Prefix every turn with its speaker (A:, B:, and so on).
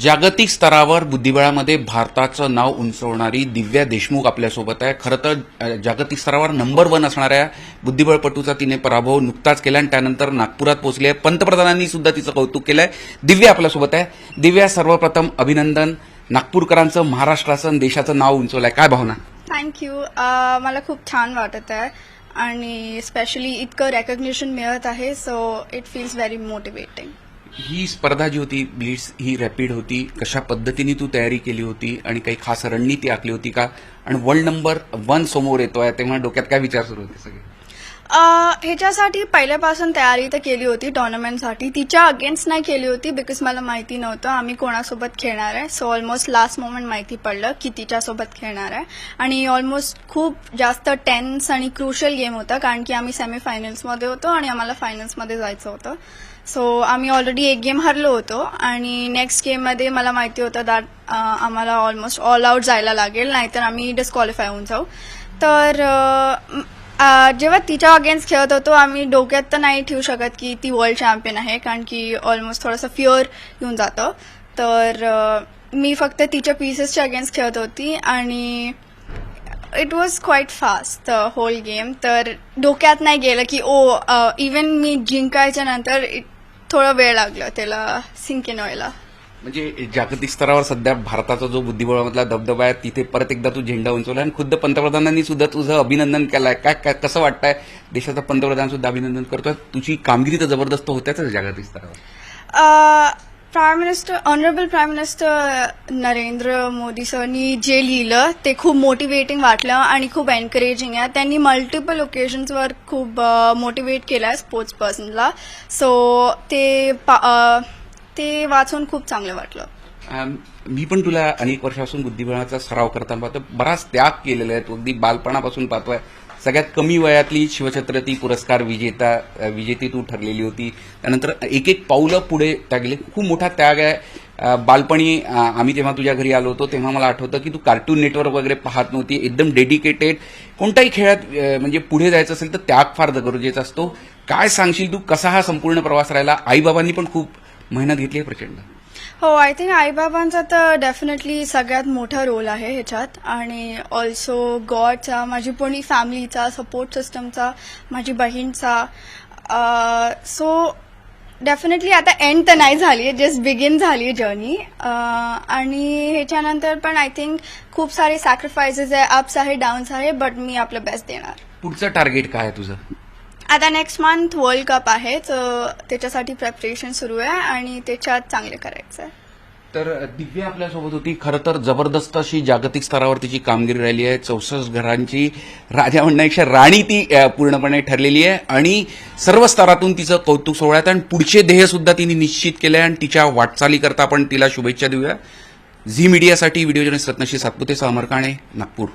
A: जागतिक स्तरावर बुद्धिबळामध्ये भारताचं नाव उंचवणारी दिव्या देशमुख आपल्यासोबत आहे. खरं तर जागतिक स्तरावर नंबर वन असणाऱ्या बुद्धिबळपटूचा तिने पराभव नुकताच केला आणि त्यानंतर नागपुरात पोहोचली आहे. पंतप्रधानांनी सुद्धा तिचं कौतुक केलंय. दिव्या आपल्यासोबत आहे. दिव्या सर्वप्रथम अभिनंदन. नागपूरकरांचं महाराष्ट्राचं आणि देशाचं नाव उंचवलंय. काय भावना?
B: थँक्यू मला खूप छान वाटत आहे. आणि स्पेशली इतकं रेकग्निशन मिळत आहे so it feels very motivating
A: ही स्पर्धा जी होती ब्लिट्स ही रॅपिड होती. कशा पद्धतीने तू तयारी केली होती आणि काही खास रणनीती आखली होती का? आणि वर्ल्ड नंबर वन समोर येतोय तेव्हा डोक्यात काय विचार सुरू होते सगळे?
B: ह्याच्यासाठी पहिल्यापासून तयारी तर केली होती टोर्नामेंटसाठी तिच्या अगेन्स्ट नाही केली होती बिकॉज मला माहिती नव्हतं आम्ही कोणासोबत खेळणार आहे. सो ऑलमोस्ट लास्ट मोमेंट माहिती पडलं की तिच्यासोबत खेळणार आहे. आणि ऑलमोस्ट खूप जास्त टेन्स आणि क्रुशल गेम होता कारण की आम्ही सेमीफायनल्समध्ये होतो आणि आम्हाला फायनल्समध्ये जायचं होतं. सो आम्ही ऑलरेडी एक गेम हरलो होतो आणि नेक्स्ट गेममध्ये मला माहिती होतं दॅट आम्हाला ऑलमोस्ट ऑल आउट जायला लागेल नाहीतर आम्ही डिस्क्वालिफाय होऊन जाऊ. तर जेव्हा तिच्या अगेन्स्ट खेळत होतो आम्ही डोक्यात तर नाही ठेवू शकत की ती वर्ल्ड चॅम्पियन आहे कारण की ऑलमोस्ट थोडंसं फिअर येऊन जातं. तर मी फक्त तिच्या पीसेसच्या अगेन्स्ट खेळत होती आणि it was quite fast whole game तर डोक्यात नाही गेलं की oh, ओ इवन मी जिंकायच्या नंतर इट थोडा वेळ लागला त्याला सिंकिन व्हायला.
A: म्हणजे जागतिक स्तरावर सध्या भारताचा जो बुद्धिबळामधला दबदबा आहे तिथे परत एकदा तू झेंडा उंचवला आणि खुद्द पंतप्रधानांनी सुद्धा तुझं अभिनंदन केलंय. काय काय कसं वाटतंय? देशाचा पंतप्रधान सुद्धा अभिनंदन करतोय. तुझी कामगिरी तर जबरदस्त होत्याच जागतिक स्तरावर.
B: Prime minister honourable prime minister Narendra Modi सरनी जे लिहिलं ते खूप मोटिवेटिंग वाटलं आणि खूप एनकरेजिंग आहे. त्यांनी मल्टिपल ओकेजन्सवर खूप मोटिवेट केलं आहे स्पोर्ट्स पर्सनला सो ते पा- ते वाचून खूप चांगलं वाटलं.
A: मी पण तुला अनेक वर्षापासून बुद्धिबळाचा सराव करताना पाहतो. बराच त्याग केलेला आहे तू. अगदी बालपणापासून पाहतोय. सगळ्यात कमी वयातली शिवछत्रती पुरस्कार विजेता विजेती तू ठरलेली होती. त्यानंतर एक एक पावलं पुढे टाकले. खूप मोठा त्याग आहे. बालपणी आम्ही जेव्हा तुझ्या घरी आलो होतो तेव्हा मला आठवतं की तू कार्टून नेटवर्क वगैरे पाहत नव्हती. एकदम डेडिकेटेड कोणत्याही खेळात म्हणजे पुढे जायचं असेल तर त्याग फार गरजेचा असतो. काय सांगशील तू? कसा हा संपूर्ण प्रवास राहिला? आईबाबांनी पण खूप मेहनत घेतली आहे प्रचंड.
B: हो आय थिंक आईबाबांचा तर डेफिनेटली सगळ्यात मोठा रोल आहे ह्याच्यात. आणि ऑल्सो गॉडचा माझी पूर्ण फॅमिलीचा सपोर्ट सिस्टमचा माझी बहीणचा. सो डेफिनेटली आता एंड तर नाही झाली जस्ट बिगिन झाली जर्नी आणि ह्याच्यानंतर पण आय थिंक खूप सारे सॅक्रिफायसेस आहे अप्स आहे डाऊन्स आहे बट मी आपलं बेस्ट देणार.
A: पुढचं टार्गेट काय आहे तुझं?
B: आता नेक्स्ट मंथ वर्ल्ड कप आहे तर त्याच्यासाठी प्रेपरेशन सुरू आहे आणि त्याच्यात चांगले करायचं आहे.
A: तर दिव्या आपल्यासोबत होती. खरं तर जबरदस्त अशी जागतिक स्तरावर तिची कामगिरी राहिली आहे चौसष्ट घरांची राजा म्हणण्यापेक्षा राणी ती पूर्णपणे ठरलेली आहे. आणि सर्व स्तरातून तिचं कौतुक सोहळ्यात आणि पुढचे ध्येय सुद्धा तिने निश्चित केले आहे आणि तिच्या वाटचालीकरता आपण तिला शुभेच्छा देऊया. झी मीडियासाठी व्हिडिओ जर्नलिस्ट रत्नश्री सातपुते सामरकाणे नागपूर.